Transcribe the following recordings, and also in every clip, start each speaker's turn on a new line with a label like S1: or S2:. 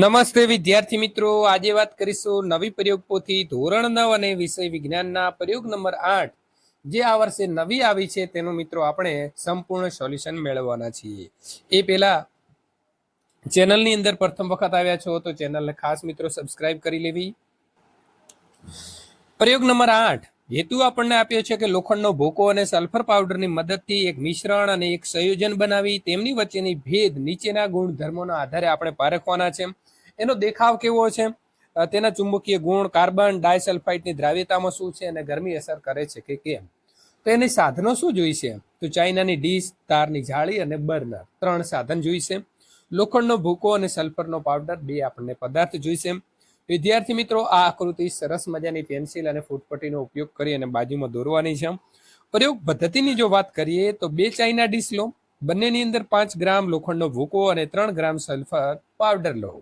S1: નમસ્તે વિદ્યાર્થી મિત્રો. આજે વાત કરીશું નવી પ્રયોગ પોથી ધોરણ નવ અને વિષય વિજ્ઞાનના પ્રયોગ નંબર આઠ. જે આ વર્ષે નવી આવી છે તેનું મિત્રો આપણે સંપૂર્ણ સોલ્યુશન મેળવવાના છીએ. એ પહેલા ચેનલની અંદર પ્રથમ વખત આવ્યા છો તો ચેનલને ખાસ મિત્રો સબસ્ક્રાઇબ કરી લેવી. પ્રયોગ નંબર આઠ. હેતુ આપણને આપ્યો છે કે લોખંડનો ભૂકો અને સલ્ફર પાવડરની મદદથી એક મિશ્રણ અને એક સંયોજન બનાવી તેમની વચ્ચેની ભેદ નીચેના ગુણધર્મોના આધારે આપણે પારખવાના છે. એનો દેખાવ કેવો છે? તેના ચુંબકીય ગુણ કાર્બન ડાયસલ્ફાઇડની દ્રાવ્યતામાં શું છે અને ગરમી અસર કરે છે કે કેમ? તો એની સાધનો શું જોઈશે? તો ચાઇનાની ડીશ, તારની જાળી અને બર્નર ત્રણ સાધન જોઈશે. લોખંડનો ભૂકો અને સલ્ફરનો પાવડર બે આપણને પદાર્થ જોઈશે. વિદ્યાર્થી મિત્રો, આ આકૃતિ સરસ મજાની પેન્સિલ અને ફૂટપટ્ટીનો ઉપયોગ કરી અને બાજુમાં દોરવાની છે. પ્રયોગ પદ્ધતિની જો વાત કરીએ, તો બે ચાઇના ડીશ લો. બંનેની અંદર પાંચ ગ્રામ લોખંડનો ભૂકો અને ત્રણ ગ્રામ સલ્ફર પાવડર લો.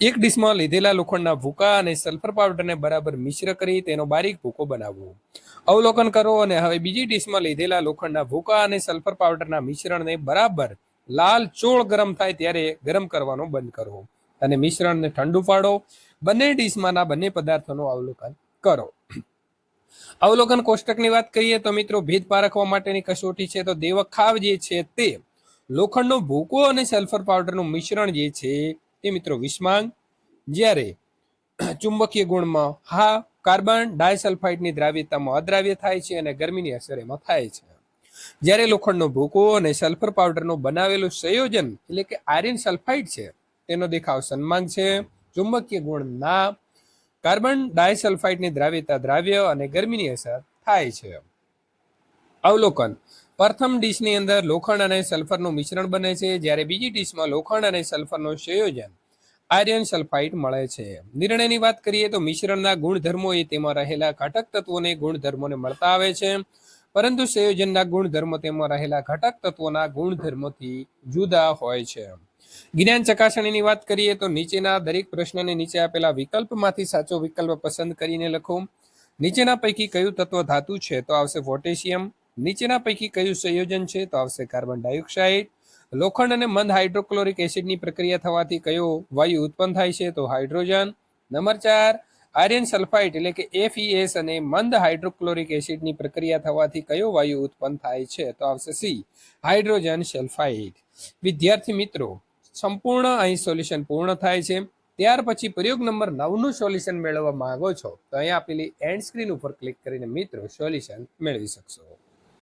S1: એક ડીશમાં લીધેલા લોખંડના ભૂકા અને સલ્ફર પાવડરને બરાબર મિશ્ર કરી તેનો બારીક ભૂકો બનાવવો. અવલોકન કરો અને હવે બીજી ડીશમાં લીધેલા લોખંડના ભૂકા અને સલ્ફર પાવડરના મિશ્રણને બરાબર લાલ ચોળ ગરમ થાય ત્યારે ગરમ કરવાનો બંધ કરવો અને મિશ્રણને ઠંડુ પાડો. બંને ડીશમાંના બંને પદાર્થોનું અવલોકન કરો. અવલોકન કોષ્ટકની વાત કરીએ તો મિત્રો ભેદ પારખવા માટેની કસોટી છે તો દેવખાવ જે છે તે લોખંડનો ભૂકો અને સલ્ફર પાવડરનું મિશ્રણ જે છે તે મિત્રો વિસ્માંગ જ્યારે ચુંબકીય ગુણમાં હા, કાર્બન ડાયસલ્ફાઇડની દ્રાવ્યતામાં અદ્રાવ્ય થાય છે અને ગરમીની અસર એમાં થાય છે. જ્યારે લોખંડનો ભૂકો અને સલ્ફર પાવડરનું બનાવેલું સંયોજન એટલે કે આયર્ન સલ્ફાઇડ છે, તેનો દેખાવ સન્માંગ છે. ચુંબકીય ગુણના કાર્બન ડાયસલ્ફાઇડની દ્રાવ્યતા દ્રાવ્ય અને ગરમીની અસર થાય છે. અવલોકન. પ્રથમ ડીશની અંદર લોખંડ અને સલ્ફરનું મિશ્રણ બને છે. જ્યારે બીજી ડીશમાં લોખંડ અને સલ્ફરનું સંયોજન આયર્ન સલ્ફાઇડ મળે છે. નિર્ણયની વાત કરીએ તો મિશ્રણના ગુણધર્મો એ તેમાં રહેલા ઘટક તત્વોને ગુણધર્મોને મળતા આવે છે. પરંતુ સંયોજનના ગુણધર્મો તેમાં રહેલા ઘટક તત્વોના ગુણધર્મોથી જુદા હોય છે. જ્ઞાન ચકાસણીની વાત કરીએ તો નીચેના દરેક પ્રશ્નને નીચે આપેલા વિકલ્પમાંથી સાચો વિકલ્પ પસંદ કરીને લખો. નીચેના પૈકી કયું તત્વ ધાતુ છે તો આવશે પોટેશિયમ. નીચેના પૈકી કયું સંયોજન છે તો આવશે કાર્બન ડાયોક્સાઇડ. લોખંડ અને મંદ હાઇડ્રોક્લોરિક એસિડની પ્રક્રિયા થવાથી કયો વાયુ ઉત્પન્ન થાય છે તો હાઇડ્રોજન. નંબર ચાર, આયર્ન સલ્ફાઇડ એટલે કે એફઈએસ અને મંદ હાઇડ્રોક્લોરિક એસિડની પ્રક્રિયા થવાથી કયો વાયુ ઉત્પન્ન થાય છે તો આવશે સી હાઇડ્રોજન સલ્ફાઇડ. વિદ્યાર્થી મિત્રો સંપૂર્ણ અહીં સોલ્યુશન પૂર્ણ થાય છે. ત્યાર પછી પ્રયોગ નંબર નવનું સોલ્યુશન મેળવવા માંગો છો, તો અહીંયા આપેલી એન્ડ સ્ક્રીન ઉપર ક્લિક કરીને મિત્રો સોલ્યુશન મેળવી શકશો.